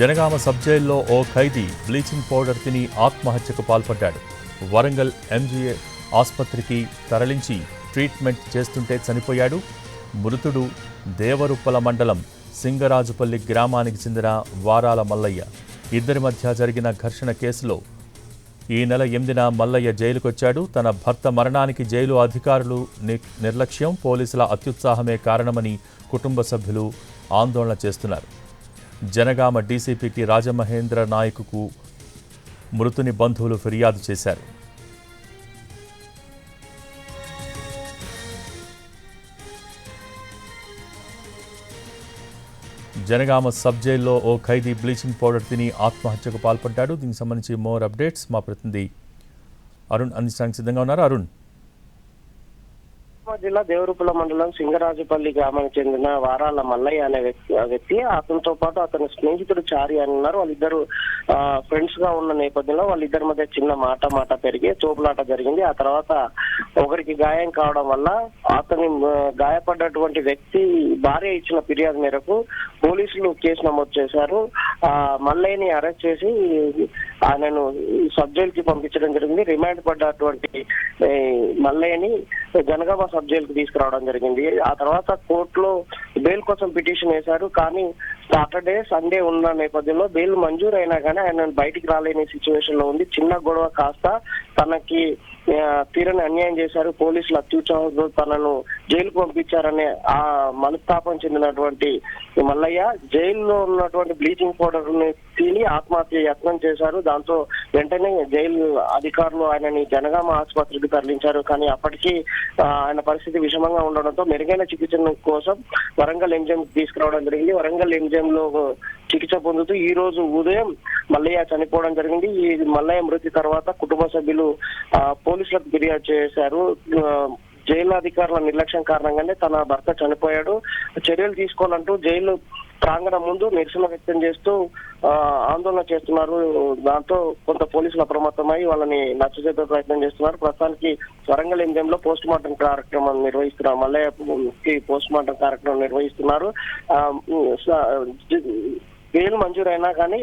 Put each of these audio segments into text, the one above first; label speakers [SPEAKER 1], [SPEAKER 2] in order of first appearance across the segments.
[SPEAKER 1] జనగామ సబ్జైల్లో ఓ ఖైదీ బ్లీచింగ్ పౌడర్ తిని ఆత్మహత్యకు పాల్పడ్డాడు. వరంగల్ ఎంజీఏ ఆసుపత్రికి తరలించి ట్రీట్మెంట్ చేస్తుంటే చనిపోయాడు. మృతుడు దేవరుప్పల మండలం సింగరాజుపల్లి గ్రామానికి చెందిన వారాల మల్లయ్య. ఇద్దరి మధ్య జరిగిన ఘర్షణ కేసులో ఈ నెల ఎనిమిదిన మల్లయ్య జైలుకొచ్చాడు. తన భర్త మరణానికి జైలు అధికారులు ని- నిర్లక్ష్యం పోలీసుల అత్యుత్సాహమే కారణమని కుటుంబ సభ్యులు ఆందోళన చేస్తున్నారు. జనగామ డీసీపీకి రాజమహేంద్ర నాయకుకు మృతుని బంధువులు ఫిర్యాదు చేశారు. జనగామ సబ్ జైల్లో ఓ ఖైదీ బ్లీచింగ్ పౌడర్ తిని ఆత్మహత్యకు పాల్పడ్డాడు. దీనికి సంబంధించి మోర్ అప్డేట్స్ మా ప్రతినిధి అరుణ్ అందించడానికి సిద్ధంగా ఉన్నారు. అరుణ్
[SPEAKER 2] ఖమ్మం జిల్లా దేవరూపుల మండలం సింగరాజుపల్లి గ్రామానికి చెందిన వారాల మల్లయ్య అనే వ్యక్తి వ్యక్తి అతనితో పాటు అతని స్నేహితుడు చారి అని ఉన్నారు. వాళ్ళిద్దరు ఫ్రెండ్స్గా ఉన్న నేపథ్యంలో వాళ్ళిద్దరి మధ్య చిన్న మాట మాట పెరిగి తోపులాట జరిగింది. ఆ తర్వాత ఒకరికి గాయం కావడం వల్ల అతని గాయపడ్డటువంటి వ్యక్తి భార్య ఇచ్చిన ఫిర్యాదు మేరకు పోలీసులు కేసు నమోదు చేశారు. ఆ మల్లయ్యని అరెస్ట్ చేసి ఆయనను సబ్కి పంపించడం జరిగింది. రిమాండ్ పడ్డటువంటి మల్లయ్యని జనగామ సబ్కి తీసుకురావడం జరిగింది. ఆ తర్వాత కోర్టులో బెయిల్ కోసం పిటిషన్ వేశారు. కానీ సాటర్డే సండే ఉన్న నేపథ్యంలో బెయిల్ మంజూరు అయినా కానీ ఆయన బయటికి రాలేని సిచ్యువేషన్లో ఉంది. చిన్న గొడవ కాస్త తనకి తీరని అన్యాయం చేశారు. పోలీసులు అత్యుత్సాహంతో తనను జైలుకు పంపించారనే ఆ మనస్తాపం చెందినటువంటి మల్లయ్య జైల్లో ఉన్నటువంటి బ్లీచింగ్ పౌడర్ని తిని ఆత్మహత్య యత్నం చేశారు. దాంతో వెంటనే జైలు అధికారులు ఆయనని జనగామ ఆసుపత్రికి తరలించారు. కానీ అప్పటికి ఆయన పరిస్థితి విషమంగా ఉండడంతో మెరుగైన చికిత్స కోసం వరంగల్ ఎంజిఎం తీసుకురావడం జరిగింది. వరంగల్ ఎంజిఎం లో చికిత్స పొందుతూ ఈ రోజు ఉదయం మల్లయ్య చనిపోవడం జరిగింది. ఈ మల్లయ్య మృతి తర్వాత కుటుంబ సభ్యులు ఆ, పోలీసులకు ఫిర్యాదు చేశారు. జైలు అధికారుల నిర్లక్ష్యం కారణంగానే తన భర్త చనిపోయాడు. చర్యలు తీసుకోవాలంటూ జైలు ప్రాంగణం ముందు నిరసన వ్యక్తం చేస్తూ ఆందోళన చేస్తున్నారు. దాంతో కొంత పోలీసులు అప్రమత్తమై వాళ్ళని నచ్చజెప్పే ప్రయత్నం చేస్తున్నారు. ప్రస్తుతానికి వరంగల్ ఎంజిఎంలో పోస్ట్ మార్టం కార్యక్రమం నిర్వహిస్తున్నారు. మల్లయ్యకి పోస్ట్ మార్టం కార్యక్రమం నిర్వహిస్తున్నారు. బెయిల్ మంజూరైనా కానీ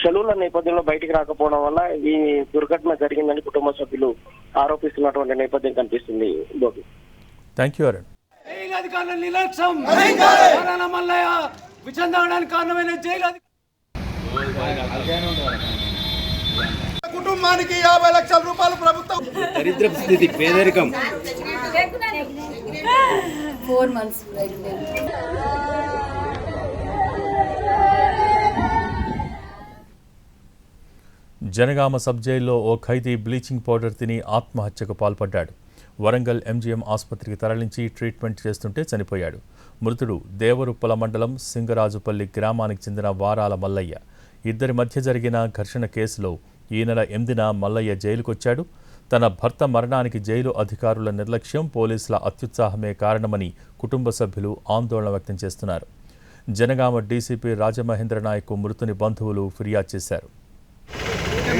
[SPEAKER 2] సెలవుల నేపథ్యంలో బయటికి రాకపోవడం వల్ల ఈ దుర్ఘటన జరిగిందని కుటుంబ సభ్యులు ఆరోపిస్తున్నటువంటి నేపథ్యం కనిపిస్తుంది. Gopi
[SPEAKER 1] thank you Arun
[SPEAKER 3] jail అధికారుల నిర్లక్ష్యం మరణ మల్లయ్య విచందడానికి కారణమైన జైలు అధికారులు
[SPEAKER 4] కుటుంబానికి యాభై లక్షల రూపాయలు ప్రభుత్వం
[SPEAKER 5] దరిద్ర స్థితి పేదరికం.
[SPEAKER 6] ఫోర్ మంత్స్
[SPEAKER 1] జనగామ సబ్ జైల్లో ఓ ఖైదీ బ్లీచింగ్ పౌడర్ తిని ఆత్మహత్యకు పాల్పడ్డాడు. వరంగల్ ఎంజీఎం ఆసుపత్రికి తరలించి ట్రీట్మెంట్ చేస్తుంటే చనిపోయాడు. మృతుడు దేవరుప్పల మండలం సింగరాజుపల్లి గ్రామానికి చెందిన వారాల మల్లయ్య. ఇద్దరి మధ్య జరిగిన ఘర్షణ కేసులో ఈ నెల ఎనిమిదిన మల్లయ్య జైలుకొచ్చాడు. తన భర్త మరణానికి జైలు అధికారుల నిర్లక్ష్యం పోలీసుల అత్యుత్సాహమే కారణమని కుటుంబ సభ్యులు ఆందోళన వ్యక్తం చేస్తున్నారు. జనగామ డీసీపీ రాజమహేంద్ర నాయక్ మృతుని బంధువులు ఫిర్యాదు చేశారు.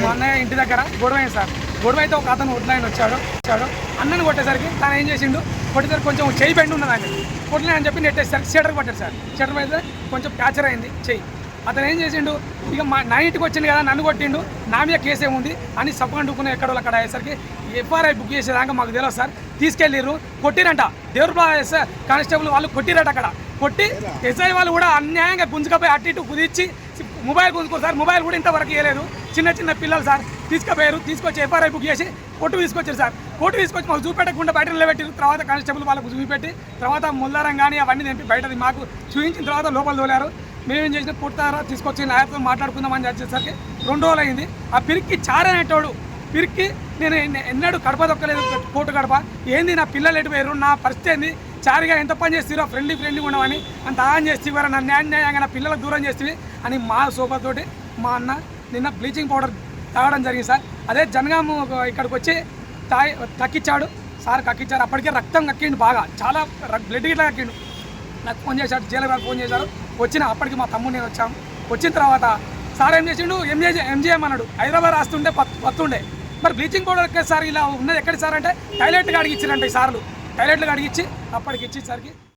[SPEAKER 7] మా అన్నయ్య ఇంటి దగ్గర గొడవ అయింది సార్. గొడవ అయితే ఒక అతను ఒడ్లైన్ వచ్చాడు వచ్చాడు. అన్నని కొట్టేసరికి తను ఏం చేసిండు? కొట్టేసరికి కొంచెం చేయి బెండ్ ఉన్నది ఆయన కొట్టలే అని చెప్పి నెట్టేసరికి షటర్ పట్టాడు సార్. షటర్ అయితే కొంచెం ప్యాచర్ అయింది చెయ్యి అతను ఏం చేసిండు? ఇక మా నా ఇంటికి వచ్చింది కదా నన్ను కొట్టిండు. నా మీద కేసు ఏముంది? అని సబ్కండుకున్న ఎక్కడో అక్కడ అయ్యేసరికి ఎఫ్ఆర్ఐ బుక్ చేసేదాకా మాకు తెలియదు సార్. తీసుకెళ్ళిర్రు. కొట్టిరంట. దేవుడు సార్ కానిస్టేబుల్ వాళ్ళు కొట్టిరట అక్కడ. కొట్టి ఎస్ఐ వాళ్ళు కూడా అన్యాయంగా గుంజుకపోయి అటు ఇటు కుదిర్చి మొబైల్ గుంజుకో సార్ మొబైల్ కూడా ఇంతవరకు ఇవ్వలేదు చిన్న చిన్న పిల్లలు సార్ తీసుకుపోయారు తీసుకొచ్చి ఎఫ్ఆర్ఐ బుక్ చేసి కొట్టు తీసుకొచ్చారు సార్. కొట్టు తీసుకొచ్చి మాకు చూపెట్టకుండా బయట నిలబెట్టారు. తర్వాత కానిస్టేబుల్ వాళ్ళకు చూపెట్టి తర్వాత ముల్లారం కానీ అవన్నీ తెంపి బయటది మాకు చూపించిన తర్వాత లోపల తోలారు. మేమేం చేసిన? పుట్టారా తీసుకొచ్చి నాయకులతో మాట్లాడుకుందామని వచ్చేసరికి రెండు రోజులు అయింది. ఆ పిరికి చారనేటోడు. పిరికి నేను ఎన్నడూ కడప దొక్కలేదు కోటు కడప. ఏంది నా పిల్లలు ఎటుపోయారు నా పరిస్థితి ఏంది? చారిగా ఎంత పని చేస్తారో ఫ్రెండ్లీ ఫ్రెండ్లీ ఉండమని అంత ఆన్ చేస్తే ఇవ్వరు? నన్ను న్యాయంగా నా పిల్లలకు దూరం చేస్తే అని మా సోపతోటి మా అన్న నిన్న బ్లీచింగ్ పౌడర్ తాగడం జరిగింది సార్. అదే జనగాము ఇక్కడికి వచ్చి తాగి తక్కిచ్చాడు సార్ కక్కిచ్చారు అప్పటికే రక్తం కక్కిండు బాగా. చాలా బ్లడ్ గిట్లా కక్కిండు. నాకు ఫోన్ చేశాడు జైలు గారు ఫోన్ చేశారు వచ్చిన అప్పటికి మా తమ్ముడు నేను వచ్చాము. వచ్చిన తర్వాత సార్ ఏం చేసిండు? ఎంజే ఎంజేఎం అన్నాడు. హైదరాబాద్ రాస్తుండే పత్తుండే. మరి బ్లీచింగ్ పౌడర్ ఎక్కడ సార్? ఇలా ఉన్నది ఎక్కడ సార్ అంటే టైలెట్గా అడిగిచ్చారంట ఈ సార్లు. టైలెట్లు అడిగిచ్చి అప్పటికి ఇచ్చేసరికి